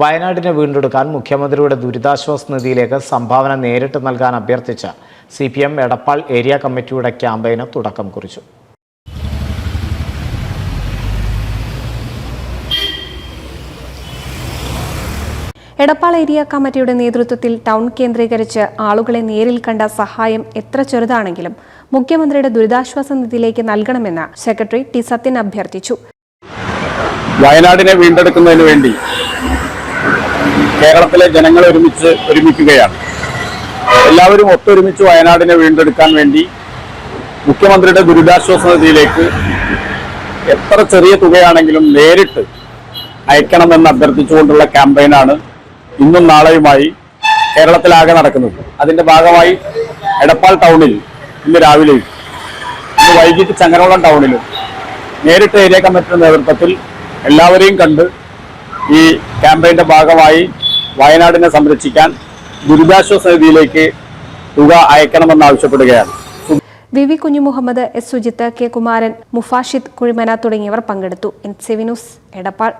വയനാടിനെ വീണ്ടെടുക്കാൻ മുഖ്യമന്ത്രിയുടെ ദുരിതാശ്വാസ നിധിയിലേക്ക് സംഭാവന നേരിട്ട് നൽകാൻ അഭ്യർത്ഥിച്ച C P M Edappal area committee ക്യാമ്പയിന് തുടക്കം കുറിച്ചു. എടപ്പാൾ ഏരിയ കമ്മിറ്റിയുടെ നേതൃത്വത്തിൽ ടൗൺ കേന്ദ്രീകരിച്ച് ആളുകളെ നേരിൽ കണ്ട സഹായം എത്ര ചെറുതാണെങ്കിലും മുഖ്യമന്ത്രിയുടെ ദുരിതാശ്വാസ നിധിയിലേക്ക് നൽകണമെന്ന് സെക്രട്ടറി ടി സത്യൻ അഭ്യർത്ഥിച്ചു. വയനാടിനെ വീണ്ടെടുക്കുന്നതിന് വേണ്ടി കേരളത്തിലെ ജനങ്ങളെ ഒരുമിച്ച് ഒരുമിക്കുകയാണ്. എല്ലാവരും ഒത്തൊരുമിച്ച് വയനാടിനെ വീണ്ടെടുക്കാൻ വേണ്ടി മുഖ്യമന്ത്രിയുടെ ദുരിതാശ്വാസ നിധിയിലേക്ക് എത്ര ചെറിയ തുകയാണെങ്കിലും നേരിട്ട് അയക്കണമെന്ന് അഭ്യർത്ഥിച്ചുകൊണ്ടുള്ള ക്യാമ്പയിനാണ് ഇന്നും നാളെയുമായി കേരളത്തിലാകെ നടക്കുന്നത്. അതിന്റെ ഭാഗമായി എടപ്പാൾ ടൗണിൽ ഇന്ന് രാവിലെയും ഇന്ന് വൈകിട്ട് ചങ്ങനോളം ടൗണിലും നേരിട്ട് ഏരിയ കമ്മിറ്റിയുടെ നേതൃത്വത്തിൽ എല്ലാവരെയും കണ്ട് ഈ ക്യാമ്പയിന്റെ ഭാഗമായി വയനാടിനെ സംരക്ഷിക്കാൻ ദുരിതാശ്വാസ നിധിയിലേക്ക് തുക അയക്കണമെന്ന് ആവശ്യപ്പെടുകയാണ്. V V Kunhimuhammed S. Sujith K. Kumaran Mufashid Kuzhimana തുടങ്ങിയവർ പങ്കെടുത്തു. എൻ. സി. എടപ്പാൾ.